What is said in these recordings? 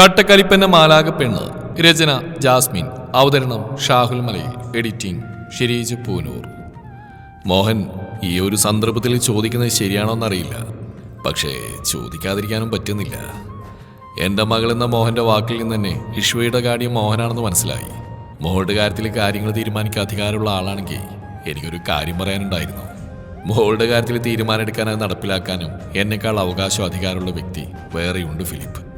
കട്ടക്കലിപ്പന്റെ മാലാക പെണ്ണ് രചന ജാസ്മിൻ. അവതരണം ഷാഹുൽ മലയിൽ. എഡിറ്റിംഗ് ഷിരീജ് പൂനൂർ. മോഹൻ ഈ ഒരു സന്ദർഭത്തിൽ ചോദിക്കുന്നത് ശരിയാണോ എന്നറിയില്ല പക്ഷേ ചോദിക്കാതിരിക്കാനും പറ്റുന്നില്ല. എന്റെ മകളെന്ന മോഹന്റെ വാക്കിൽ നിന്ന് തന്നെ ഇഷ്വയുടെ കാര്യം മോഹനാണെന്ന് മനസ്സിലായി. മോളുടെ കാര്യത്തിൽ കാര്യങ്ങൾ തീരുമാനിക്കാൻ അധികാരമുള്ള ആളാണെങ്കിൽ എനിക്കൊരു കാര്യം പറയാനുണ്ടായിരുന്നു. മോളുടെ കാര്യത്തിൽ തീരുമാനമെടുക്കാനും നടപ്പിലാക്കാനും എന്നെക്കാൾ അവകാശം അധികാരമുള്ള വ്യക്തി വേറെയുണ്ട് ഫിലിപ്പ്.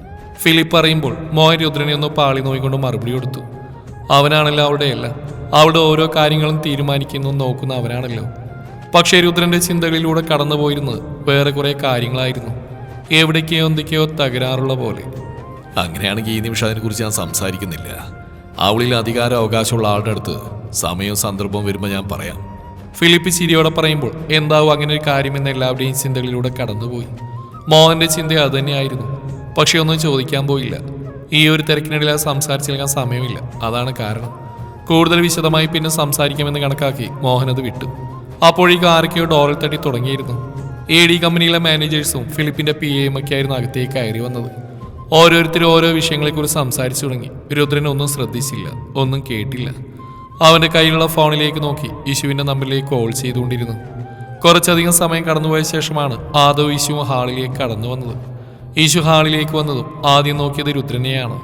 ഫിലിപ്പ് പറയുമ്പോൾ മോഹൻ രുദ്രനെ ഒന്ന് പാളി നോയിക്കൊണ്ട് മറുപടി കൊടുത്തു. അവനാണല്ലോ അവിടെ എല്ലാം അവിടെ ഓരോ കാര്യങ്ങളും തീരുമാനിക്കുന്നു നോക്കുന്ന അവനാണല്ലോ. പക്ഷേ രുദ്രന്റെ ചിന്തകളിലൂടെ കടന്നു പോയിരുന്നത് വേറെ കുറെ കാര്യങ്ങളായിരുന്നു. എവിടേക്കോ എന്തൊക്കെയോ തകരാറുള്ള പോലെ. അങ്ങനെയാണെങ്കിൽ ഈ നിമിഷം അതിനെക്കുറിച്ച് ഞാൻ സംസാരിക്കുന്നില്ല. അവളിൽ അധികാര അവകാശമുള്ള ആളുടെ അടുത്ത് സമയവും സന്ദർഭവും വരുമ്പോൾ ഞാൻ പറയാം. ഫിലിപ്പ് ചിരിയോടെ പറയുമ്പോൾ എന്താവും അങ്ങനെ ഒരു കാര്യമെന്ന് എല്ലാവരുടെയും ചിന്തകളിലൂടെ കടന്നുപോയി. മോഹന്റെ ചിന്ത അതുതന്നെയായിരുന്നു പക്ഷെ ഒന്നും ചോദിക്കാൻ പോയില്ല. ഈ ഒരു തിരക്കിനിടയിൽ അത് സംസാരിച്ചേൽക്കാൻ സമയമില്ല. അതാണ് കാരണം. കൂടുതൽ വിശദമായി പിന്നെ സംസാരിക്കാമെന്ന് കണക്കാക്കി മോഹൻ അത് വിട്ടു. അപ്പോഴേക്കും ആരൊക്കെയോ ഡോറിൽ തട്ടി തുടങ്ങിയിരുന്നു. എ ഡി കമ്പനിയിലെ മാനേജേഴ്സും ഫിലിപ്പിന്റെ പി എയും ഒക്കെ ആയിരുന്നു അകത്തേക്ക് കയറി വന്നത്. ഓരോരുത്തരും ഓരോ വിഷയങ്ങളെക്കുറിച്ച് സംസാരിച്ചു തുടങ്ങി. രുദ്രൻ ഒന്നും ശ്രദ്ധിച്ചില്ല. ഒന്നും കേട്ടില്ല. അവന്റെ കയ്യിലുള്ള ഫോണിലേക്ക് നോക്കി യിശുവിന്റെ നമ്പറിലേക്ക് കോൾ ചെയ്തുകൊണ്ടിരുന്നു. കുറച്ചധികം സമയം കടന്നുപോയ ശേഷമാണ് ആദവ് യിശുവും ഹാളിലേക്ക് കടന്നു വന്നത്. യിശു ഹാളിലേക്ക് വന്നതും ആദ്യം നോക്കിയത് രുദ്രനെയാണ്.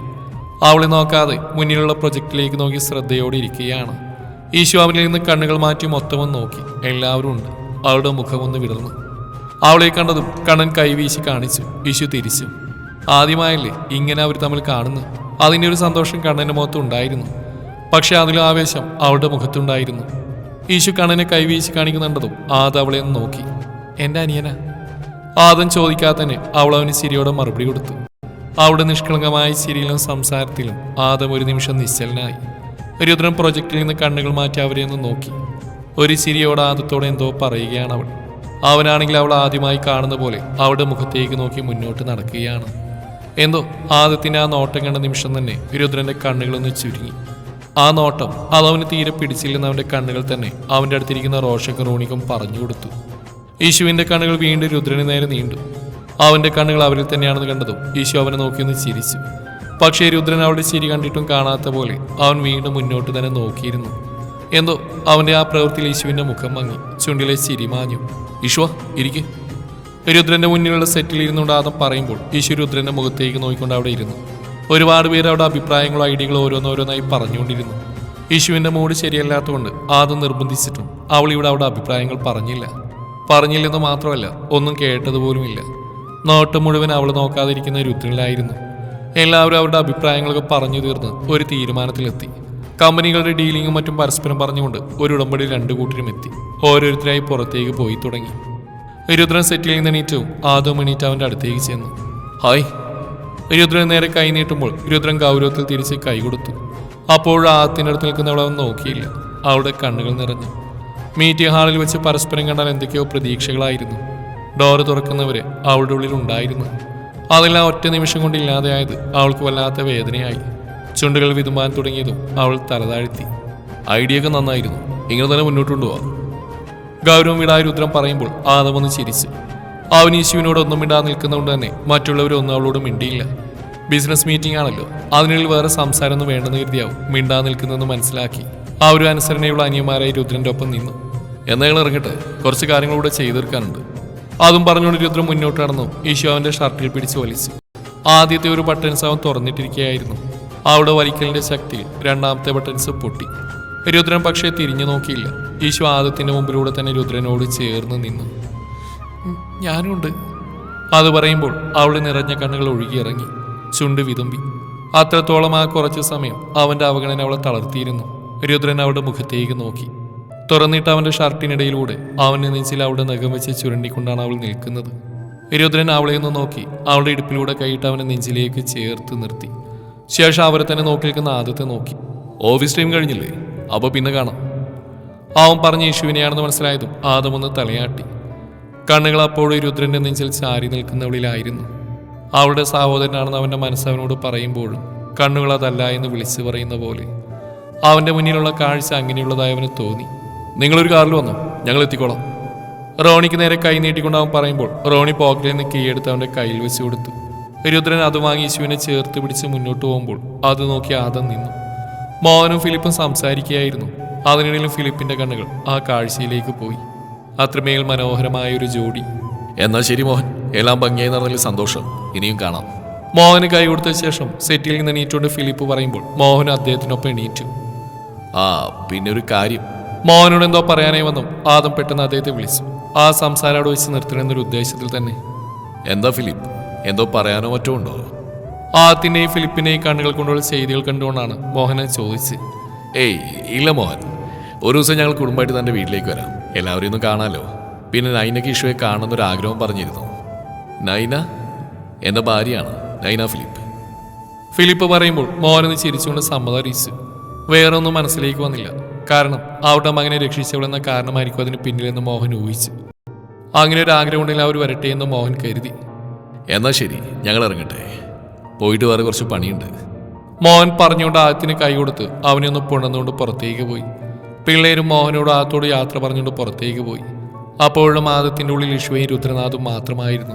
അവളെ നോക്കാതെ മുന്നിലുള്ള പ്രൊജക്റ്റിലേക്ക് നോക്കി ശ്രദ്ധയോടെ ഇരിക്കുകയാണ്. യേശു അവനിൽ നിന്ന് കണ്ണുകൾ മാറ്റി മൊത്തമൊന്ന് നോക്കി. എല്ലാവരും ഉണ്ട്. അവളുടെ മുഖമൊന്ന് വിടർന്നു. അവളെ കണ്ടതും കണ്ണൻ കൈവീശി കാണിച്ചു. യേശു തിരിച്ചു. ആദ്യമായല്ലേ ഇങ്ങനെ അവർ തമ്മിൽ കാണുന്നു അതിന്റെ ഒരു സന്തോഷം കണ്ണന്റെ മുഖത്ത് ഉണ്ടായിരുന്നു. പക്ഷെ അതിലും ആവേശം അവളുടെ മുഖത്തുണ്ടായിരുന്നു. യേശു കണ്ണനെ കൈവീശി കാണിക്കുന്നുണ്ടതും ആദ അവളെ നോക്കി. എന്റെ അനിയനാ ആദം ചോദിക്കാതെ തന്നെ അവൾ അവന് സിരിയോടെ മറുപടി കൊടുത്തു. അവിടെ നിഷ്കളങ്കമായ ചിരിയിലും സംസാരത്തിലും ആദം ഒരു നിമിഷം നിശ്ചലനായി. രുദ്രൻ പ്രൊജക്റ്റിൽ നിന്ന് കണ്ണുകൾ മാറ്റി അവരെ ഒന്ന് നോക്കി. ഒരു ചിരിയോടെ ആദത്തോടെ എന്തോ പറയുകയാണ് അവൾ. അവനാണെങ്കിൽ അവൾ ആദ്യമായി കാണുന്ന പോലെ അവളുടെ മുഖത്തേക്ക് നോക്കി മുന്നോട്ട് നടക്കുകയാണ്. എന്തോ ആദത്തിന്റെ ആ നോട്ടം കണ്ട നിമിഷം തന്നെ രുദ്രന്റെ കണ്ണുകളൊന്ന് ചുരുങ്ങി. ആ നോട്ടം അതവന് തീരെ പിടിച്ചില്ലെന്ന് അവന്റെ കണ്ണുകൾ തന്നെ അവന്റെ അടുത്തിരിക്കുന്ന റോഷക്കും റോണിക്കും പറഞ്ഞു കൊടുത്തു. യേശുവിന്റെ കണ്ണുകൾ വീണ്ടും രുദ്രന് നേരെ നീണ്ടു. അവന്റെ കണ്ണുകൾ അവരിൽ തന്നെയാണെന്ന് കണ്ടതും യേശു അവനെ നോക്കിയൊന്ന് ചിരിച്ചു. പക്ഷേ രുദ്രൻ അവളുടെ ചിരി കണ്ടിട്ടും കാണാത്ത പോലെ അവൻ വീണ്ടും മുന്നോട്ട് തന്നെ നോക്കിയിരുന്നു. എന്തോ അവന്റെ ആ പ്രവൃത്തിയിൽ യേശുവിന്റെ മുഖം മങ്ങി ചുണ്ടിലെ ചിരി മാഞ്ഞു. ഈശുവ ഇരിക്കെ. രുദ്രന്റെ മുന്നിലുള്ള സെറ്റിൽ ഇരുന്നുകൊണ്ട് ആദം പറയുമ്പോൾ യേശു രുദ്രന്റെ മുഖത്തേക്ക് നോക്കിക്കൊണ്ട് അവിടെ ഇരുന്നു. ഒരുപാട് പേര് അവിടെ അഭിപ്രായങ്ങളോ ഐഡിയകളോ ഓരോന്നോരോന്നായി പറഞ്ഞുകൊണ്ടിരുന്നു. യേശുവിന്റെ മൂഡ് ശരിയല്ലാത്തതുകൊണ്ട് ആദം നിർബന്ധിച്ചിട്ടും അവൾ ഇവിടെ അവിടെ അഭിപ്രായങ്ങൾ പറഞ്ഞില്ല. പറഞ്ഞില്ലെന്ന് മാത്രമല്ല ഒന്നും കേട്ടതുപോലുമില്ല. നോട്ടം മുഴുവൻ അവൾ നോക്കാതിരിക്കുന്ന രുദ്രനിലായിരുന്നു എല്ലാവരും അവരുടെ അഭിപ്രായങ്ങളൊക്കെ പറഞ്ഞു തീർന്ന് ഒരു തീരുമാനത്തിലെത്തി. കമ്പനികളുടെ ഡീലിങ്ങും മറ്റും പരസ്പരം പറഞ്ഞുകൊണ്ട് ഒരു ഉടമ്പടി രണ്ടു കൂട്ടരും എത്തി. ഓരോരുത്തരായി പുറത്തേക്ക് പോയി തുടങ്ങി. രുദ്രൻ സെറ്റിൽ നിന്ന് എണീറ്റും ആദ്യം എണീറ്റ് അവന്റെ അടുത്തേക്ക് ചെന്നു. ഹായ്. രുദ്രൻ നേരെ കൈ നീട്ടുമ്പോൾ രുദ്രൻ ഗൗരവത്തിൽ തിരിച്ച് കൈ കൊടുത്തു. അപ്പോഴും ആത്തിന്റെ നിൽക്കുന്നവളവൻ നോക്കിയില്ല. അവളുടെ കണ്ണുകൾ നിറഞ്ഞു. മീറ്റിംഗ് ഹാളിൽ വെച്ച് പരസ്പരം കണ്ടാൽ എന്തൊക്കെയോ പ്രതീക്ഷകളായിരുന്നു. ഡോറ് തുറക്കുന്നവരെ അവളുടെ ഉള്ളിൽ ഉണ്ടായിരുന്നു. അതെല്ലാം ഒറ്റ നിമിഷം കൊണ്ട് ഇല്ലാതെയായത് അവൾക്ക് വല്ലാത്ത വേദനയായി. ചുണ്ടുകൾ വിതുമാൻ തുടങ്ങിയതും അവൾ തലതാഴ്ത്തി. ഐഡിയ ഒക്കെ നന്നായിരുന്നു. ഇങ്ങനെ തന്നെ മുന്നോട്ട് കൊണ്ടുപോകാം ഗൗരവം വിടായ രുദ്രം പറയുമ്പോൾ ആദമൊന്ന് ചിരിച്ചു. അവൻ ഈശുവിനോട് ഒന്നും മിണ്ടാതെ നിൽക്കുന്നതുകൊണ്ട് തന്നെ മറ്റുള്ളവരൊന്നും അവളോട് മിണ്ടിയില്ല. ബിസിനസ് മീറ്റിംഗ് ആണല്ലോ. അതിനുള്ളിൽ വേറെ സംസാരമൊന്നും വേണ്ടെന്ന് കരുതിയാവും മിണ്ടാതെ നിൽക്കുന്നതെന്ന് മനസ്സിലാക്കി. ആ ഒരു അനുസരണയുള്ള അനിയന്മാരായി രുദ്രന്റെ ഒപ്പം നിന്നു. എന്തെങ്കിലും ഇറങ്ങട്ടെ കുറച്ച് കാര്യങ്ങളൂടെ ചെയ്തു തീർക്കാനുണ്ട് അതും പറഞ്ഞുകൊണ്ട് ഇരുപത്തി മുന്നോട്ട് നടന്നു. ഈശോ അവന്റെ ഷർട്ടിൽ പിടിച്ച് വലിച്ചു. ആദ്യത്തെ ഒരു ബട്ടൺസ് അവൻ തുറന്നിട്ടിരിക്കുകയായിരുന്നു. അവിടെ വലിക്കലിന്റെ ശക്തി രണ്ടാമത്തെ ബട്ടൺസ് പൊട്ടി. രുദ്രൻ പക്ഷേ തിരിഞ്ഞു നോക്കിയില്ല. ഈശോ ആദ്യത്തിന്റെ മുമ്പിലൂടെ തന്നെ രുദ്രനോട് ചേർന്ന് നിന്നു. ഞാനുണ്ട് അത് പറയുമ്പോൾ അവളുടെ നിറഞ്ഞ കണ്ണുകൾ ഒഴുകിയിറങ്ങി ചുണ്ട് വിതുമ്പി. അത്രത്തോളം ആ കുറച്ച് സമയം അവന്റെ അവഗണന അവളെ തളർത്തിയിരുന്നു. രുദ്രൻ അവളുടെ മുഖത്തേക്ക് നോക്കി. തുറന്നിട്ട് അവന്റെ ഷർട്ടിനിടയിലൂടെ അവന്റെ നെഞ്ചിൽ അവളുടെ നഖം വെച്ച് ചുരണ്ടിക്കൊണ്ടാണ് അവൾ നിൽക്കുന്നത്. രുദ്രൻ അവളെ ഒന്ന് നോക്കി. അവളുടെ ഇടുപ്പിലൂടെ കൈയിട്ട് അവനെ നെഞ്ചിലേക്ക് ചേർത്ത് നിർത്തി. ശേഷം അവരെ തന്നെ നോക്കി നിൽക്കുന്ന ആദ്യത്തെ നോക്കി. ഓഫീസ് ടൈം കഴിഞ്ഞില്ലേ? അപ്പോൾ പിന്നെ കാണാം. അവൻ പറഞ്ഞ യേശുവിനെയാണെന്ന് മനസ്സിലായതും ആദമൊന്ന് തലയാട്ടി. കണ്ണുകൾ അപ്പോഴും രുദ്രന്റെ നെഞ്ചിൽ ചാരി നിൽക്കുന്നവളിലായിരുന്നു. അവളുടെ സഹോദരനാണെന്ന് അവന്റെ മനസ്സവനോട് പറയുമ്പോഴും കണ്ണുകൾ അതല്ല എന്ന് വിളിച്ചു പറയുന്ന പോലെ അവന്റെ മുന്നിലുള്ള കാഴ്ച അങ്ങനെയുള്ളതായി അവന് തോന്നി. നിങ്ങളൊരു കാറിൽ വന്നു. ഞങ്ങൾ എത്തിക്കോളാം. റോണിക്ക് നേരെ കൈ നീട്ടിക്കൊണ്ട് അവൻ പറയുമ്പോൾ റോണി പോക്കറ്റിൽ നിന്ന് കീ എടുത്ത് അവന്റെ കയ്യിൽ വെച്ച് കൊടുത്തു. രുദ്രൻ അത് വാങ്ങി യേശുവിനെ ചേർത്ത് പിടിച്ച് മുന്നോട്ട് പോകുമ്പോൾ അത് നോക്കി ആദം നിന്നു. മോഹനും ഫിലിപ്പും സംസാരിക്കുകയായിരുന്നു. അതിനിടയിലും ഫിലിപ്പിന്റെ കണ്ണുകൾ ആ കാഴ്ചയിലേക്ക് പോയി. അത്രമേൽ മനോഹരമായ ഒരു ജോഡി. എന്നാൽ ശരി മോഹൻ എല്ലാം ഭംഗിയായി നടന്നതിൽ സന്തോഷം. ഇനിയും കാണാം. മോഹന് കൈ കൊടുത്ത ശേഷം സെറ്റിൽ നിന്ന് എണീറ്റുകൊണ്ട് ഫിലിപ്പ് പറയുമ്പോൾ മോഹൻ അദ്ദേഹത്തിനൊപ്പം എണീറ്റു. ആ പിന്നെ ഒരു കാര്യം. മോഹനോട് എന്തോ പറയാനായി വന്നു. ആദം പെട്ടെന്ന് അദ്ദേഹത്തെ വിളിച്ചു. ആ സംസാരം അവിടെ വെച്ച് നിർത്തണമെന്നൊരു ഉദ്ദേശത്തിൽ തന്നെ. എന്താ ഫിലിപ്പ്? എന്തോ പറയാനോ മറ്റോ ഉണ്ടോ? ആദ്യത്തിന്റെയും ഫിലിപ്പിന്റെയും കണ്ണുകൾ കൊണ്ടുള്ള ചെയ്തികൾ കണ്ടുകൊണ്ടാണ് മോഹനെ ചോദിച്ച്. ഏയ് ഇല്ല മോഹൻ. ഒരു ദിവസം ഞങ്ങൾ കുടുംബമായിട്ട് തന്റെ വീട്ടിലേക്ക് വരാം. എല്ലാവരെയും ഒന്ന് കാണാലോ. പിന്നെ നൈനയ്ക്ക് ഇഷുവെ കാണുന്നൊരു ആഗ്രഹം പറഞ്ഞിരുന്നു. നൈന? എന്റെ ഭാര്യയാണ്. നൈന ഫിലിപ്പ്. ഫിലിപ്പ് പറയുമ്പോൾ മോഹനെന്ന് ചിരിച്ചുകൊണ്ട് സമ്മതം അറിയിച്ചു. വേറെ ഒന്നും മനസ്സിലേക്ക് വന്നില്ല. കാരണം അവരുടെ മകനെ രക്ഷിച്ചവളെന്ന കാരണമായിരിക്കും അതിന് പിന്നിലെന്ന് മോഹൻ ഊഹിച്ചു. അങ്ങനെ ഒരു ആഗ്രഹം ഉണ്ടെങ്കിൽ അവർ വരട്ടെ എന്ന് മോഹൻ കരുതി. എന്നാ ശരി ഞങ്ങൾ ഇറങ്ങട്ടെ. പോയിട്ട് വേറെ കുറച്ച് പണിയുണ്ട്. മോഹൻ പറഞ്ഞുകൊണ്ട് ആദ്യത്തിന് കൈ കൊടുത്ത് അവനെ ഒന്ന് പുണർന്നുകൊണ്ട് പുറത്തേക്ക് പോയി. പിള്ളേരും മോഹനോട് ആത്തോട് യാത്ര പറഞ്ഞുകൊണ്ട് പുറത്തേക്ക് പോയി. അപ്പോഴും ആദത്തിന്റെ ഉള്ളിൽ ഇഷുവയും രുദ്രനാഥും മാത്രമായിരുന്നു.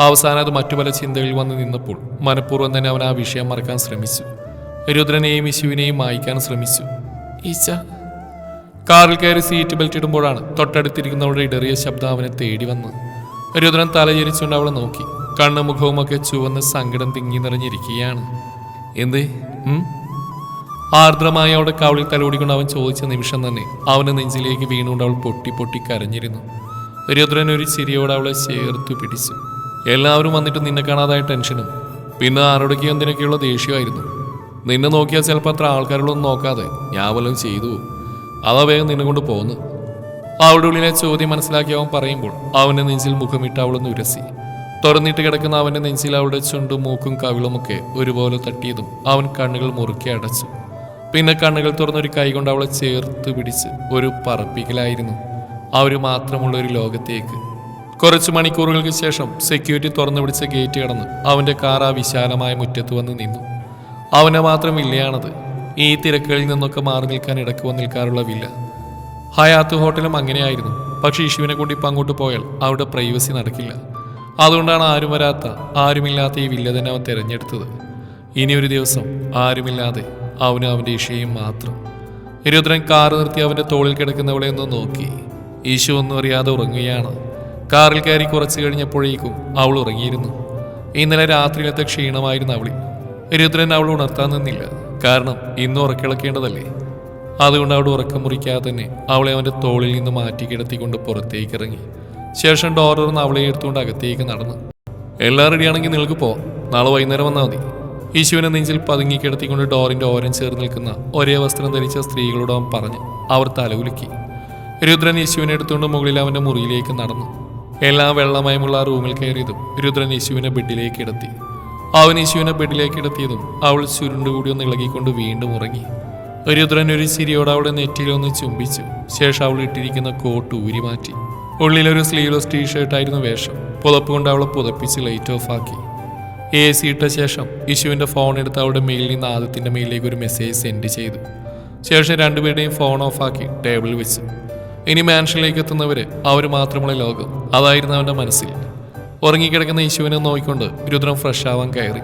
അവസാനം അത് മറ്റു പല ചിന്തകളിൽ വന്ന് നിന്നപ്പോൾ മനഃപൂർവം തന്നെ അവൻ ആ വിഷയം മറക്കാൻ ശ്രമിച്ചു. രുദ്രനെയും ഇശുവിനെയും മായ്ക്കാൻ ശ്രമിച്ചു. ഈച്ച കാറിൽ കയറി സീറ്റ് ബെൽറ്റ് ഇടുമ്പോഴാണ് തൊട്ടടുത്തിരിക്കുന്നവളുടെ ഇടറിയ ശബ്ദം അവനെ തേടി വന്നത്. രുദ്രൻ തലചരിച്ചുകൊണ്ട് അവളെ നോക്കി. കണ്ണും മുഖവുമൊക്കെ ചുവന്ന് സങ്കടം തിങ്ങി നിറഞ്ഞിരിക്കുകയാണ്. എന്തേ? ആർദ്രമായി അവളുടെ കവളിൽ തലോടിക്കൊണ്ട് അവൻ ചോദിച്ച നിമിഷം തന്നെ അവന് നെഞ്ചിലേക്ക് വീണുകൊണ്ട് അവൾ പൊട്ടി പൊട്ടി കരഞ്ഞിരുന്നു. രുദ്രൻ ഒരു ചിരിയോടെ അവളെ ചേർത്തു പിടിച്ചു. എല്ലാവരും വന്നിട്ട് നിന്നെ കാണാതായ ടെൻഷനും. പിന്നെ ആരോടൊക്കെയോ എന്തിനൊക്കെയുള്ള ദേഷ്യമായിരുന്നു. നിന്നെ നോക്കിയാൽ ചിലപ്പോൾ അത്ര ആൾക്കാരോടൊന്നും നോക്കാതെ ഞാൻ വല്ലതും ചെയ്തു. അതാ വേഗം നിന്നെ കൊണ്ട് പോകുന്നു അവളുടെ ഉള്ളിലെ ചോദ്യം മനസ്സിലാക്കി അവൻ പറയുമ്പോൾ അവന്റെ നെഞ്ചിൽ മുഖമിട്ട് അവളൊന്ന് ഉരസി. തുറന്നിട്ട് കിടക്കുന്ന അവന്റെ നെഞ്ചിൽ അവളുടെ ചുണ്ടും മൂക്കും കവിളുമൊക്കെ ഒരുപോലെ തട്ടിയതും അവൻ കണ്ണുകൾ മുറുക്കി അടച്ചു. പിന്നെ കണ്ണുകൾ തുറന്നൊരു കൈ കൊണ്ട് അവളെ ചേർത്ത് പിടിച്ച് ഒരു പറപ്പിക്കലായിരുന്നു. അവർ മാത്രമുള്ള ഒരു ലോകത്തേക്ക്. കുറച്ച് മണിക്കൂറുകൾക്ക് ശേഷം സെക്യൂരിറ്റി തുറന്നു പിടിച്ച ഗേറ്റ് കടന്ന് അവന്റെ കാർ ആ വിശാലമായ മുറ്റത്ത് വന്ന് നിന്നു. അവനെ മാത്രം വില്ലയാണത് ഈ തിരക്കുകളിൽ നിന്നൊക്കെ മാറി നിൽക്കാൻ ഇടയ്ക്ക് വന്ന് നിൽക്കാറുള്ള വില്ല. ഹയാത്ത് ഹോട്ടലും അങ്ങനെയായിരുന്നു. പക്ഷെ ഇഷുവിനെ കൊണ്ട് ഇപ്പം അങ്ങോട്ട് പോയാൽ അവിടെ പ്രൈവസി നടക്കില്ല. അതുകൊണ്ടാണ് ആരും വരാത്ത ആരുമില്ലാത്ത ഈ വില്ല തന്നെ അവൻ തിരഞ്ഞെടുത്തത്. ഇനി ഒരു ദിവസം ആരുമില്ലാതെ അവനും അവന്റെ ഇഷയും മാത്രം. ഇരുപത്തിരൻ കാർ നിർത്തി അവന്റെ തോളിൽ കിടക്കുന്നവളെ ഒന്ന് നോക്കി. ഈശു ഒന്നും അറിയാതെ ഉറങ്ങുകയാണ്. കാറിൽ കയറി കുറച്ച് കഴിഞ്ഞപ്പോഴേക്കും അവൾ ഉറങ്ങിയിരുന്നു. ഇന്നലെ രാത്രിയിലത്തെ ക്ഷീണമായിരുന്നു അവളിൽ. രുദ്രൻ അവൾ ഉണർത്താൻ നിന്നില്ല. കാരണം ഇന്ന് ഉറക്കിളക്കേണ്ടതല്ലേ? അതുകൊണ്ട് അവിടെ ഉറക്കം മുറിക്കാതെ തന്നെ അവളെ അവന്റെ തോളിൽ നിന്ന് മാറ്റി കിടത്തിക്കൊണ്ട് പുറത്തേക്ക് ഇറങ്ങി ശേഷം ഡോർ തുറന്ന് അവളെ എടുത്തുകൊണ്ട് അകത്തേക്ക് നടന്നു. എല്ലാം റെഡിയാണെങ്കിൽ നിങ്ങൾക്ക് പോവാം. നാളെ വൈകുന്നേരം വന്നാൽ മതി. യേശുവിനെ നെഞ്ചിൽ പതുങ്ങി കിടത്തിക്കൊണ്ട് ഡോറിന്റെ ഓരം ചേർന്ന് നിൽക്കുന്ന ഒരേ വസ്ത്രം ധരിച്ച സ്ത്രീകളോട് അവൻ പറഞ്ഞു അവർ തലകുലുക്കി. രുദ്രൻ യേശുവിനെ എടുത്തുകൊണ്ട് മുകളിൽ അവന്റെ മുറിയിലേക്ക് നടന്നു. എല്ലാം വെള്ളമയമുള്ള റൂമിൽ കയറിയതും രുദ്രൻ യേശുവിനെ ബെഡിലേക്ക് കിടത്തി അവൻ യേശുവിനെ ബെഡിലേക്ക് കിടത്തിയതും അവൾ ചുരുണ്ടുകൂടി ഒന്ന് ഇളകിക്കൊണ്ട് വീണ്ടും ഉറങ്ങി. രുദ്രൻ ഒരു സിരിയോട് അവളുടെ നെറ്റിയിലൊന്ന് ചുംബിച്ചു. ശേഷം അവൾ ഇട്ടിരിക്കുന്ന കോട്ട് ഊരി മാറ്റി. ഉള്ളിലൊരു സ്ലീവ്ലെസ് ടീഷർട്ടായിരുന്നു വേഷം. പുതപ്പ് കൊണ്ട് അവളെ പുതപ്പിച്ച് ലൈറ്റ് ഓഫ് ആക്കി. എ സി ഇട്ട ശേഷം യേശുവിന്റെ ഫോൺ എടുത്ത് അവളുടെ മെയിലിൽ നിന്ന് ആദത്തിന്റെ മെയിലിലേക്ക് ഒരു മെസ്സേജ് സെൻഡ് ചെയ്തു. ശേഷം രണ്ടുപേരുടെയും ഫോൺ ഓഫ് ആക്കി ടേബിളിൽ വെച്ചു. ഇനി മാൻഷനിലേക്ക് എത്തുന്നവരെ അവർ മാത്രമുള്ള ലോകം. അതായിരുന്നു അവന്റെ മനസ്സിൽ. ഉറങ്ങിക്കിടക്കുന്ന യേശുവിനെ നോക്കിക്കൊണ്ട് രുദ്രം ഫ്രഷ് ആവാൻ കയറി.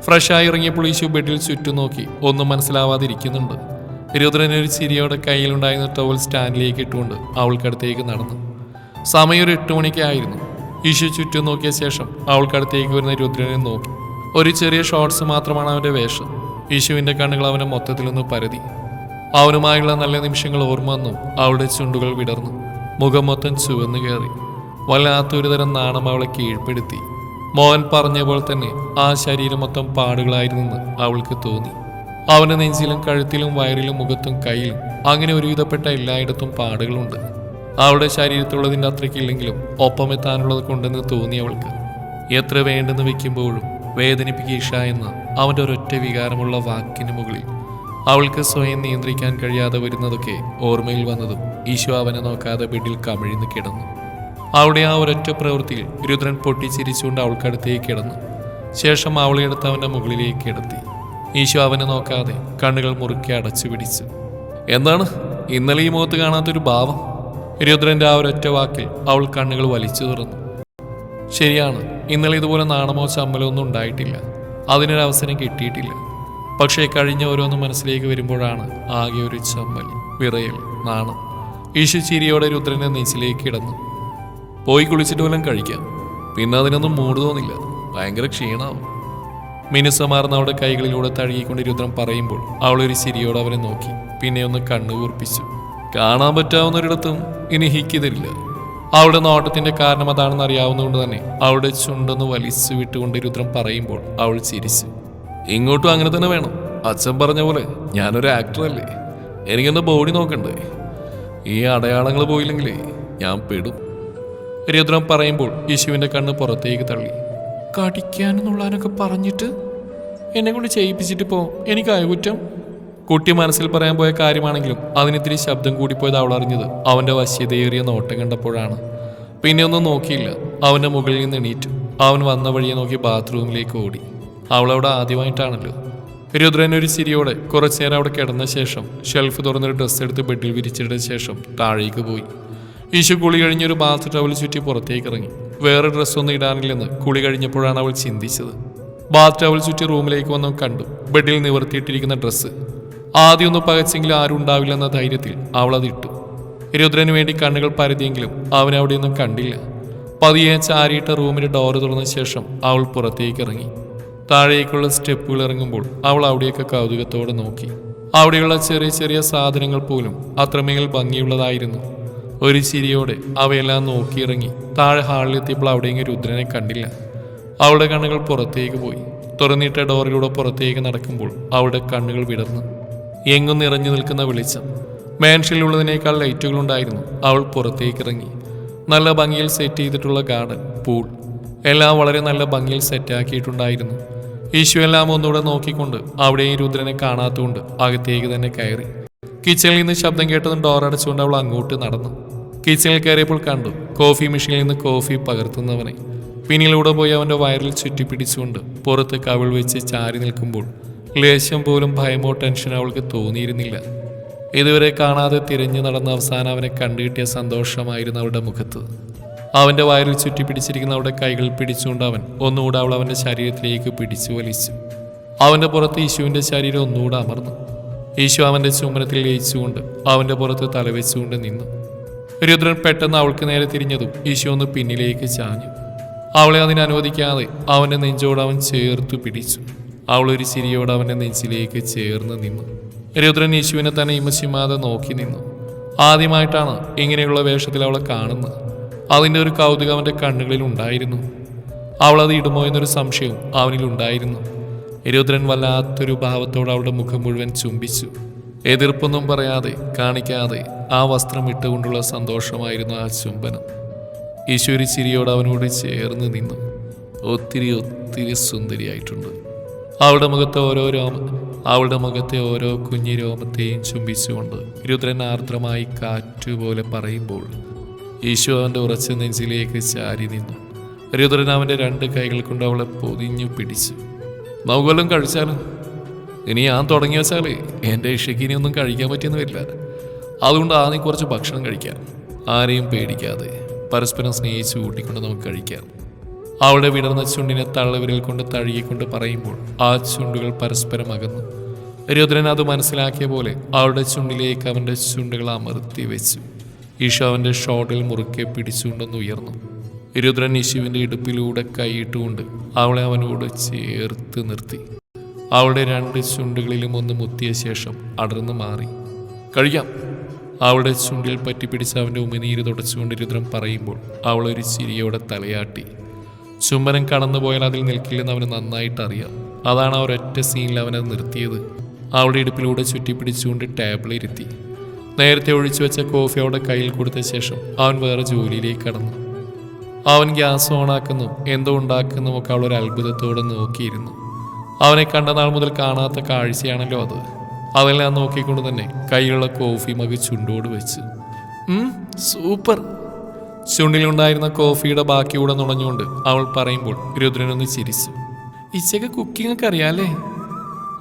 ഫ്രഷായി ഇറങ്ങിയപ്പോൾ യേശു ബെഡിൽ ചുറ്റും നോക്കി. ഒന്നും മനസ്സിലാവാതിരിക്കുന്നുണ്ട്. രുദ്രൻ ഒരു ചിരിയോടെ കയ്യിലുണ്ടായിരുന്ന ടവൽ സ്റ്റാൻഡിലേക്ക് ഇട്ടുകൊണ്ട് അവൾക്കടുത്തേക്ക് നടന്നു. സമയം ഒരു എട്ട് മണിക്കായിരുന്നു യേശു ചുറ്റും നോക്കിയ ശേഷം അവൾക്കടുത്തേക്ക് വരുന്ന രുദ്രനെ നോക്കി. ഒരു ചെറിയ ഷോർട്സ് മാത്രമാണ് അവന്റെ വേഷം. യേശുവിന്റെ കണ്ണുകൾ അവനെ മൊത്തത്തിലൊന്ന് പരതി. അവനുമായുള്ള നല്ല നിമിഷങ്ങൾ ഓർമ്മ വന്നു. അവളുടെ ചുണ്ടുകൾ വിടർന്നു. മുഖം മൊത്തം ചുവന്നു കയറി. വല്ലാത്തൊരു തരം നാണം അവളെ കീഴ്പ്പെടുത്തി. മോഹൻ പറഞ്ഞ പോലെ തന്നെ ആ ശരീരം മൊത്തം പാടുകളായിരുന്നെന്ന് അവൾക്ക് തോന്നി. അവന്റെ നെഞ്ചിലും കഴുത്തിലും വയറിലും മുഖത്തും കയ്യിലും അങ്ങനെ ഒരുവിധപ്പെട്ട എല്ലായിടത്തും പാടുകളുണ്ട്. അവളുടെ ശരീരത്തുള്ളതിന്റെ അത്രയ്ക്കില്ലെങ്കിലും ഒപ്പമെത്താനുള്ളത് കൊണ്ടെന്ന് തോന്നി അവൾക്ക്. എത്ര വേണ്ടെന്ന് വെക്കുമ്പോഴും വേദനിപ്പിക്കീഷ എന്ന അവന്റെ ഒരൊറ്റ വികാരമുള്ള വാക്കിന് മുകളിൽ അവൾക്ക് സ്വയം നിയന്ത്രിക്കാൻ കഴിയാതെ വരുന്നതൊക്കെ ഓർമ്മയിൽ വന്നതും ഈശോ അവനെ നോക്കാതെ ബെഡിൽ കമിഴ്ന്ന് കിടന്നു. അവിടെ ആ ഒരൊറ്റ പ്രവൃത്തിയിൽ രുദ്രൻ പൊട്ടിച്ചിരിച്ചുകൊണ്ട് അവൾക്കടുത്തേക്ക് കിടന്നു. ശേഷം അവളെ എടുത്ത് അവന്റെ മുകളിലേക്ക് കിടത്തി ഈശോ അവനെ നോക്കാതെ കണ്ണുകൾ മുറുക്കി അടച്ചു പിടിച്ചു. എന്താണ്? ഇന്നലെ ഈ മുഖത്ത് കാണാത്തൊരു ഭാവം? ഗുരുദ്രന്റെ ആ ഒരൊറ്റ വാക്കിൽ അവൾ കണ്ണുകൾ വലിച്ചു തുറന്നു. ശരിയാണ്. ഇന്നലെ ഇതുപോലെ നാണമോ ചമ്മലോ ഒന്നും ഉണ്ടായിട്ടില്ല. അതിനൊരവസരം കിട്ടിയിട്ടില്ല. പക്ഷേ കഴിഞ്ഞ ഓരോന്ന് മനസ്സിലേക്ക് വരുമ്പോഴാണ് ആകെ ഒരു ചമ്മൽ വിറയൽ നാണം. ഈശു ചിരിയോടെ രുദ്രനെ നെഞ്ചിലേക്ക് കിടന്നു പോയി കുളിച്ചിട്ട് വല്ലതും കഴിക്കാം. പിന്നെ അതിനൊന്നും മൂട് തോന്നില്ല. ഭയങ്കര ക്ഷീണാവും. മിനുസമാർന്ന അവളുടെ കൈകളിലൂടെ തഴുകിക്കൊണ്ട് രുദ്രം പറയുമ്പോൾ അവളൊരു ചിരിയോടെ അവനെ നോക്കി. പിന്നെ ഒന്ന് കണ്ണു കൂർപ്പിച്ചു കാണാൻ പറ്റാവുന്നൊരിടത്തും ഇനി ഹിക്ക് തരില്ല അവളുടെ നോട്ടത്തിന്റെ കാരണം അതാണെന്ന് അറിയാവുന്നതുകൊണ്ട് തന്നെ അവളുടെ ചുണ്ടൊന്ന് വലിച്ചു വിട്ടുകൊണ്ട് രുദ്രം പറയുമ്പോൾ അവൾ ചിരിച്ചു. ഇങ്ങോട്ടും അങ്ങനെ തന്നെ വേണം. അച്ഛൻ പറഞ്ഞ പോലെ ഞാനൊരു ആക്ടറല്ലേ എനിക്കൊന്ന് ബോഡി നോക്കണ്ടേ? ഈ അടയാളങ്ങൾ പോയില്ലെങ്കിലേ ഞാൻ പെടും. രുദ്രൻ പറയുമ്പോൾ യേശുവിന്റെ കണ്ണ് പുറത്തേക്ക് തള്ളി. കടിക്കാനെന്നുള്ളതിനൊക്കെ പറഞ്ഞിട്ട് എന്നെ കൊണ്ട് ചെയ്യിപ്പിച്ചിട്ട് പോ. എനിക്ക് അയകുറ്റം കുട്ടി മനസ്സിൽ പറയാൻ പോയ കാര്യമാണെങ്കിലും അതിനിത്തിരി ശബ്ദം കൂടിപ്പോയത് അവൾ അറിഞ്ഞത് അവന്റെ വശ്യതയേറിയ നോട്ടം കണ്ടപ്പോഴാണ്. പിന്നെ ഒന്നും നോക്കിയില്ല. അവന്റെ മുകളിൽ നിന്ന് എണീറ്റു അവൻ വന്ന വഴിയെ നോക്കി ബാത്റൂമിലേക്ക് ഓടി. അവളവിടെ ആദ്യമായിട്ടാണല്ലോ. രുദ്രൻ ഒരു ചിരിയോടെ കുറച്ചുനേരം അവിടെ കിടന്ന ശേഷം ഷെൽഫ് തുറന്നൊരു ഡ്രസ്സ് എടുത്ത് ബെഡിൽ വിരിച്ചിട്ട ശേഷം താഴേക്ക് പോയി. ഈശു കുളി കഴിഞ്ഞൊരു ബാത്ത് ടവൽ ചുറ്റി പുറത്തേക്ക് ഇറങ്ങി. വേറെ ഡ്രസ്സൊന്നും ഇടാനില്ലെന്ന് കുളി കഴിഞ്ഞപ്പോഴാണ് അവൾ ചിന്തിച്ചത്. ബാത്ത് ടവൽ ചുറ്റി റൂമിലേക്ക് വന്നു കണ്ടു. ബെഡിൽ നിവർത്തിയിട്ടിരിക്കുന്ന ഡ്രസ്സ് ആദ്യം ഒന്ന് പകച്ചെങ്കിലും ആരും ഉണ്ടാവില്ലെന്ന ധൈര്യത്തിൽ അവൾ അത് ഇട്ടു. രുദ്രന് വേണ്ടി കണ്ണുകൾ പരതിയെങ്കിലും അവൻ അവിടെയൊന്നും കണ്ടില്ല. പതിയെ ചാരിയിട്ട റൂമിന്റെ ഡോറ് തുറന്ന ശേഷം അവൾ പുറത്തേക്ക് ഇറങ്ങി. താഴേക്കുള്ള സ്റ്റെപ്പുകൾ ഇറങ്ങുമ്പോൾ അവൾ അവിടെയൊക്കെ കൗതുകത്തോടെ നോക്കി. അവിടെയുള്ള ചെറിയ ചെറിയ സാധനങ്ങൾ പോലും അത്രമേൽ ഭംഗിയുള്ളതായിരുന്നു. ഒരു ചിരിയോടെ അവയെല്ലാം നോക്കിയിറങ്ങി താഴെ ഹാളിലെത്തിയപ്പോൾ അവിടെയെങ്കിലും രുദ്രനെ കണ്ടില്ല. അവളുടെ കണ്ണുകൾ പുറത്തേക്ക് പോയി. തുറന്നിട്ട ഡോറിലൂടെ പുറത്തേക്ക് നടക്കുമ്പോൾ അവളുടെ കണ്ണുകൾ വിടർന്നു. എങ്ങും നിറഞ്ഞു നിൽക്കുന്ന വെളിച്ചം. ലൈറ്റുകൾ ഉണ്ടായിരുന്നു. അവൾ പുറത്തേക്ക് ഇറങ്ങി. നല്ല ഭംഗിയിൽ സെറ്റ് ചെയ്തിട്ടുള്ള ഗാർഡൻ പൂൾ എല്ലാം വളരെ നല്ല ഭംഗിയിൽ സെറ്റാക്കിയിട്ടുണ്ടായിരുന്നു ഈശു എല്ലാം ഒന്നുകൂടെ നോക്കിക്കൊണ്ട് അവിടെയും രുദ്രനെ കാണാത്തുകൊണ്ട് അകത്തേക്ക് തന്നെ കയറി. കിച്ചണിൽ നിന്ന് ശബ്ദം കേട്ടതും ഡോർ അടച്ചുകൊണ്ട് അവൾ അങ്ങോട്ട് നടന്നു. കിച്ചണിൽ കയറിയപ്പോൾ കണ്ടു കോഫി മെഷീനിൽ നിന്ന് കോഫി പകർത്തുന്നവനെ. പിന്നിലൂടെ പോയി അവന്റെ വയറിൽ ചുറ്റിപ്പിടിച്ചുകൊണ്ട് പുറത്ത് കവിൾ വെച്ച് ചാരി നിൽക്കുമ്പോൾ ലേശം പോലും ഭയമോ ടെൻഷനോ അവൾക്ക് തോന്നിയിരുന്നില്ല. ഇതുവരെ കാണാതെ തിരഞ്ഞു നടന്ന അവസാനം അവനെ കണ്ടുകിട്ടിയ സന്തോഷമായിരുന്നു അവളുടെ മുഖത്ത്. അവന്റെ വയറിൽ ചുറ്റിപ്പിടിച്ചിരിക്കുന്ന അവളുടെ കൈകൾ പിടിച്ചുകൊണ്ട് അവൻ ഒന്നുകൂടെ അവൾ അവന്റെ ശരീരത്തിലേക്ക് പിടിച്ചു വലിച്ചു. അവന്റെ പുറത്ത് യേശുവിന്റെ ശരീരം ഒന്നുകൂടെ അമർന്നു. യേശു അവന്റെ ചുമനത്തിൽ ലയിച്ചുകൊണ്ട് അവന്റെ പുറത്ത് തലവെച്ചുകൊണ്ട് നിന്നു. രുദ്രൻ പെട്ടെന്ന് അവൾക്ക് നേരെ തിരിഞ്ഞതും യേശു ഒന്ന് പിന്നിലേക്ക് ചാഞ്ഞു. അവളെ അതിനനുവദിക്കാതെ അവന്റെ നെഞ്ചോട് അവൻ ചേർത്തു പിടിച്ചു. അവൾ ഒരു ചിരിയോട് അവന്റെ നെഞ്ചിലേക്ക് ചേർന്ന് നിന്നു. രുദ്രൻ യേശുവിനെ തന്നെ ഇമശിമാതെ നോക്കി നിന്നു. ആദ്യമായിട്ടാണ് ഇങ്ങനെയുള്ള വേഷത്തിൽ അവളെ കാണുന്നത്. അതിന്റെ ഒരു കൗതുകം അവന്റെ കണ്ണുകളിൽ ഉണ്ടായിരുന്നു. അവളത് ഇടുമോ എന്നൊരു സംശയവും അവനിൽ ഉണ്ടായിരുന്നു രുദ്രൻ വല്ലാത്തൊരു ഭാവത്തോടെ അവളുടെ മുഖം മുഴുവൻ ചുംബിച്ചു. എതിർപ്പൊന്നും പറയാതെ കാണിക്കാതെ ആ വസ്ത്രം ഇട്ടുകൊണ്ടുള്ള സന്തോഷമായിരുന്നു ആ ചുംബനം. ഈശ്വരി ചിരിയോട് അവനോട് ചേർന്ന് നിന്നു. ഒത്തിരി ഒത്തിരി സുന്ദരിയായിട്ടുണ്ട്. അവളുടെ മുഖത്തെ ഓരോ രോമ അവളുടെ മുഖത്തെ ഓരോ കുഞ്ഞു രോമത്തെയും ചുംബിച്ചുകൊണ്ട് രുദ്രൻ ആർദ്രമായി കാറ്റുപോലെ പറയുമ്പോൾ ഈശോ അവന്റെ ഉറച്ച നെഞ്ചിലേക്ക് ചാരി നിന്നു. രുദ്രൻ അവന്റെ രണ്ട് കൈകൾ കൊണ്ട് അവളെ പൊതിഞ്ഞു പിടിച്ചു. നമുക്കെല്ലാം കഴിച്ചാലും? ഇനി ഞാൻ തുടങ്ങി വെച്ചാലേ എന്റെ ഇഷയ്ക്ക് ഇനി ഒന്നും കഴിക്കാൻ പറ്റിയെന്ന് വരില്ല. അതുകൊണ്ട് ആദ്യം കുറച്ച് ഭക്ഷണം കഴിക്കാം ആരെയും പേടിക്കാതെ പരസ്പരം സ്നേഹിച്ച് കൂട്ടിക്കൊണ്ട് നമുക്ക് കഴിക്കാം. അവളുടെ വിടർന്ന ചുണ്ടിനെ തള്ളവിരൽ കൊണ്ട് തഴുകിക്കൊണ്ട് പറയുമ്പോൾ ആ ചുണ്ടുകൾ പരസ്പരം അകന്നു. രുദ്രൻ അത് മനസ്സിലാക്കിയ പോലെ അവളുടെ ചുണ്ടിലേക്ക് അവന്റെ ചുണ്ടുകൾ അമർത്തി വെച്ചു. ഈശോ അവന്റെ ഷോട്ടിൽ മുറുക്കെ പിടിച്ചുകൊണ്ടൊന്ന് ഉയർന്നു. രുദ്രൻ യേശുവിന്റെ ഇടുപ്പിലൂടെ കൈയിട്ടുകൊണ്ട് അവളെ അവനോട് ചേർത്ത് നിർത്തി. അവളുടെ രണ്ട് ചുണ്ടുകളിലും ഒന്ന് മുത്തിയ ശേഷം അടർന്നു മാറി. കഴിയാം അവളുടെ ചുണ്ടിൽ പറ്റിപ്പിടിച്ച് അവന്റെ ഉമിനീര് തുടച്ചുകൊണ്ട് രുദ്രൻ പറയുമ്പോൾ അവളൊരു ചിരിയോടെ തലയാട്ടി. ചുംബനം കടന്നുപോയാൽ അതിൽ നിൽക്കില്ലെന്ന് അവന് നന്നായിട്ട് അറിയാം. അതാണ് ആ ഒരൊറ്റ സീനിൽ അവനത് നിർത്തിയത്. അവളുടെ ഇടുപ്പിലൂടെ ചുറ്റിപ്പിടിച്ചുകൊണ്ട് ടേബിളിൽ ഇരുത്തി. നേരത്തെ ഒഴിച്ചു വെച്ച കോഫി അവളുടെ കയ്യിൽ കൊടുത്ത ശേഷം അവൻ വേറെ ജോലിയിലേക്ക് കടന്നു. അവൻ ഗ്യാസ് ഓണാക്കുന്നു എന്തോ ഉണ്ടാക്കുന്നു ഒക്കെ അവൾ ഒരു അത്ഭുതത്തോടെ നോക്കിയിരുന്നു. അവനെ കണ്ട നാൾ മുതൽ കാണാത്ത കാഴ്ചയാണല്ലോ അത്. അതെല്ലാം നോക്കിക്കൊണ്ട് തന്നെ കയ്യിലുള്ള കോഫി മകി ചുണ്ടോട് വെച്ച്. "ഉം, സൂപ്പർ. ചുണ്ടിലുണ്ടായിരുന്ന കോഫിയുടെ ബാക്കിയൂടെ നുണഞ്ഞുകൊണ്ട് അവൾ പറയുമ്പോൾ രുദ്രനൊന്ന് ചിരിച്ചു. ഇച്ചക്ക് കുക്കിംഗ് ഒക്കെ അറിയാലേ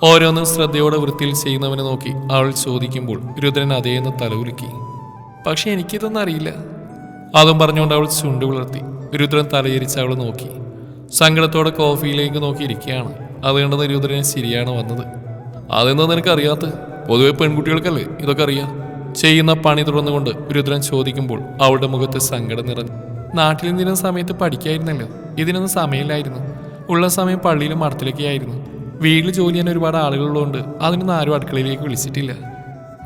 ഓരോന്നും ശ്രദ്ധയോടെ വൃത്തിയിൽ ചെയ്യുന്നവനെ നോക്കി അവൾ ചോദിക്കുമ്പോൾ രുദ്രൻ അതേന്ന് തലകുലുക്കി. പക്ഷെ എനിക്കിതൊന്നും അറിയില്ല. അതും പറഞ്ഞുകൊണ്ട് അവൾ ചുണ്ടു വിളർത്തി. രുദ്രൻ തലയിരിച്ച് അവൾ നോക്കി. സങ്കടത്തോടെ കോഫിയിലേക്ക് നോക്കിയിരിക്കുകയാണ്. അത് കണ്ടത് രുദ്രനെ ശരിയാണ് വന്നത്. അതെന്താ നിനക്ക് അറിയാത്ത? പൊതുവെ പെൺകുട്ടികൾക്കല്ലേ ഇതൊക്കെ അറിയാം? ചെയ്യുന്ന പണി തുടർന്നുകൊണ്ട് രുദ്രൻ ചോദിക്കുമ്പോൾ അവളുടെ മുഖത്ത് സങ്കടം നിറഞ്ഞു. നാട്ടിൽ നിന്നിരുന്ന സമയത്ത് പഠിക്കായിരുന്നല്ലോ. ഇതിനൊന്നും സമയമില്ലായിരുന്നു. ഉള്ള സമയം പള്ളിയിലും മഠത്തിലൊക്കെ ആയിരുന്നു. വീട്ടിൽ ജോലി ചെയ്യാൻ ഒരുപാട് ആളുകളുള്ളതുകൊണ്ട് അതിനൊന്നും ആരും അടുക്കളയിലേക്ക് വിളിച്ചിട്ടില്ല.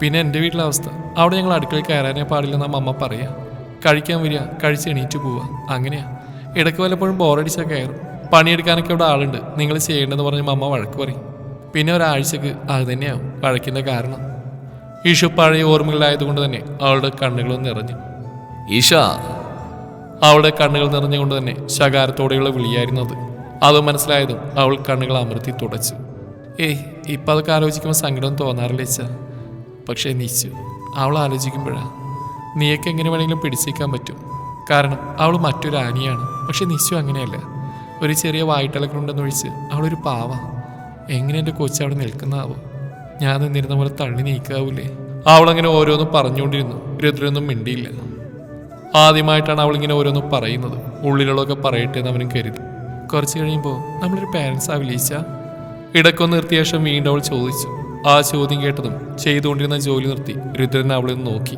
പിന്നെ എന്റെ വീട്ടിലെ അവസ്ഥ. അവിടെ ഞങ്ങൾ അടുക്കളയിൽ കയറാനേ പാടില്ലെന്ന് അമ്മ പറയാ. കഴിക്കാൻ വരിക കഴിച്ച് എണീറ്റ് പോവുക. അങ്ങനെയാ. ഇടയ്ക്ക് വല്ലപ്പോഴും ബോറടിച്ചാൽ കയറും. പണിയെടുക്കാനൊക്കെ ഇവിടെ ആളുണ്ട്. നിങ്ങൾ ചെയ്യേണ്ടതെന്ന് പറഞ്ഞ് അമ്മ വഴക്ക് പറയും. പിന്നെ ഒരാഴ്ചക്ക് അത് തന്നെയാവും. വഴക്കിന്റെ കാരണം. ഈഷു പഴയ ഓർമ്മകളായതുകൊണ്ട് തന്നെ അവളുടെ കണ്ണുകളും നിറഞ്ഞു. ഈഷ അവളുടെ കണ്ണുകൾ നിറഞ്ഞുകൊണ്ട് തന്നെ ശകാരത്തോടെയുള്ള വിളിയായിരുന്നു അത്. അത് മനസ്സിലായതും അവൾ കണ്ണുകൾ അമർത്തി തുടച്ചു. ഏയ് ഇപ്പം അതൊക്കെ ആലോചിക്കുമ്പോൾ സങ്കടം തോന്നാറില്ല ഇച്ച പക്ഷേ നിശ്ചു അവൾ ആലോചിക്കുമ്പോഴാ. നീയൊക്കെ എങ്ങനെ വേണമെങ്കിലും പിടിച്ചേക്കാൻ പറ്റും. കാരണം അവൾ മറ്റൊരു ആനിയാണ്. പക്ഷെ നിശ്ചയം അങ്ങനെയല്ല. ഒരു ചെറിയ വായിട്ടിളക്കുണ്ടെന്നൊഴിച്ച് അവളൊരു പാവ. എങ്ങനെ എന്റെ കൊച്ചു അവിടെ നിൽക്കുന്നതാവോ ഞാൻ നിന്നിരുന്ന പോലെ തള്ളി നീക്കാവൂലേ? അവളങ്ങനെ ഓരോന്നും പറഞ്ഞുകൊണ്ടിരുന്നു. രുദ്രൊന്നും മിണ്ടിയില്ല. ആദ്യമായിട്ടാണ് അവളിങ്ങനെ ഓരോന്നും പറയുന്നത്. ഉള്ളിലുള്ളതൊക്കെ പറയട്ടെ എന്ന് അവനും കരുതി. കുറച്ച് കഴിയുമ്പോൾ നമ്മളൊരു പാരൻസ് ആവിലീച്ച ഇടക്കൊന്ന് നിർത്തിയ ശേഷം വീണ്ടും അവൾ ചോദിച്ചു. ആ ചോദ്യം കേട്ടതും ചെയ്തുകൊണ്ടിരുന്ന ജോലി നിർത്തി. രുദ്രൻ നിന്ന് നോക്കി.